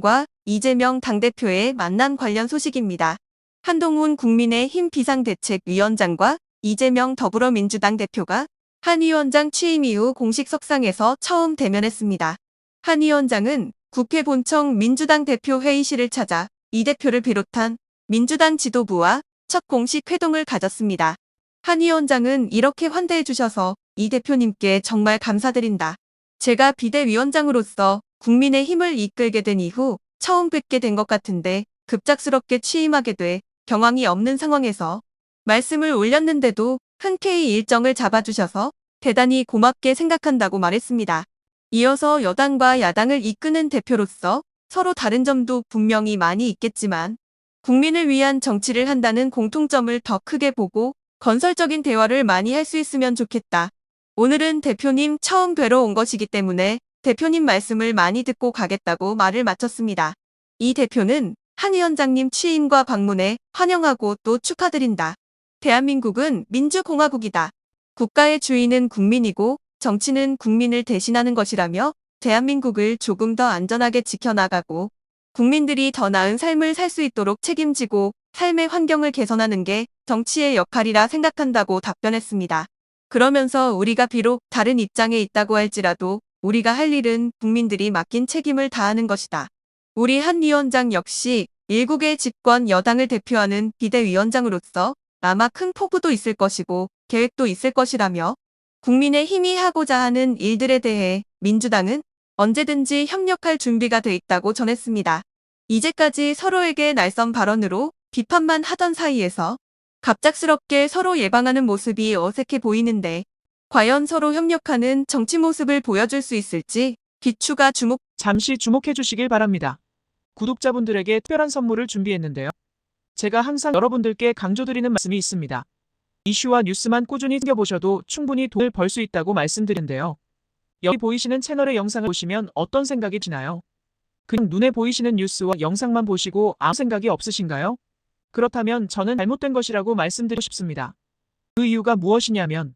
과 이재명 당대표의 만남 관련 소식입니다. 한동훈 국민의힘 비상대책위원장과 이재명 더불어민주당 대표가 한 위원장 취임 이후 공식 석상에서 처음 대면했습니다. 한 위원장은 국회 본청 민주당 대표 회의실을 찾아 이 대표를 비롯한 민주당 지도부와 첫 공식 회동을 가졌습니다. 한 위원장은 이렇게 환대해 주셔서 이 대표님께 정말 감사드린다. 제가 비대위원장으로서 국민의 힘을 이끌게 된 이후 처음 뵙게 된 것 같은데 급작스럽게 취임하게 돼 경황이 없는 상황에서 말씀을 올렸는데도 흔쾌히 일정을 잡아주셔서 대단히 고맙게 생각한다고 말했습니다. 이어서 여당과 야당을 이끄는 대표로서 서로 다른 점도 분명히 많이 있겠지만 국민을 위한 정치를 한다는 공통점을 더 크게 보고 건설적인 대화를 많이 할 수 있으면 좋겠다. 오늘은 대표님 처음 뵈러 온 것이기 때문에 대표님 말씀을 많이 듣고 가겠다고 말을 마쳤습니다. 이 대표는 한 위원장님 취임과 방문에 환영하고 또 축하드린다. 대한민국은 민주공화국이다. 국가의 주인은 국민이고 정치는 국민을 대신하는 것이라며 대한민국을 조금 더 안전하게 지켜나가고 국민들이 더 나은 삶을 살 수 있도록 책임지고 삶의 환경을 개선하는 게 정치의 역할이라 생각한다고 답변했습니다. 그러면서 우리가 비록 다른 입장에 있다고 할지라도 우리가 할 일은 국민들이 맡긴 책임을 다하는 것이다. 우리 한 위원장 역시 일국의 집권 여당을 대표하는 비대위원장으로서 아마 큰 포부도 있을 것이고 계획도 있을 것이라며 국민의 힘이 하고자 하는 일들에 대해 민주당은 언제든지 협력할 준비가 돼 있다고 전했습니다. 이제까지 서로에게 날선 발언으로 비판만 하던 사이에서 갑작스럽게 서로 예방하는 모습이 어색해 보이는데 과연 서로 협력하는 정치 모습을 보여줄 수 있을지 귀추가 주목 잠시 주목해 주시길 바랍니다. 구독자분들에게 특별한 선물을 준비했는데요. 제가 항상 여러분들께 강조드리는 말씀이 있습니다. 이슈와 뉴스만 꾸준히 챙겨보셔도 충분히 돈을 벌 수 있다고 말씀드린데요. 여기 보이시는 채널의 영상을 보시면 어떤 생각이 드나요? 그냥 눈에 보이시는 뉴스와 영상만 보시고 아무 생각이 없으신가요? 그렇다면 저는 잘못된 것이라고 말씀드리고 싶습니다. 그 이유가 무엇이냐면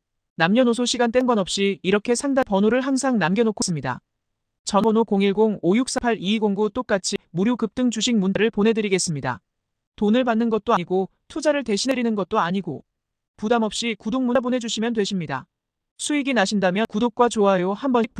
남녀노소 시간 뗀 건 없이 이렇게 상담 번호를 항상 남겨놓고 있습니다. 전번호 010-5648-2209 똑같이 무료 급등 주식 문자를 보내드리겠습니다. 돈을 받는 것도 아니고 투자를 대신해드리는 것도 아니고 부담 없이 구독 문자 보내주시면 되십니다. 수익이 나신다면 구독과 좋아요 한 번씩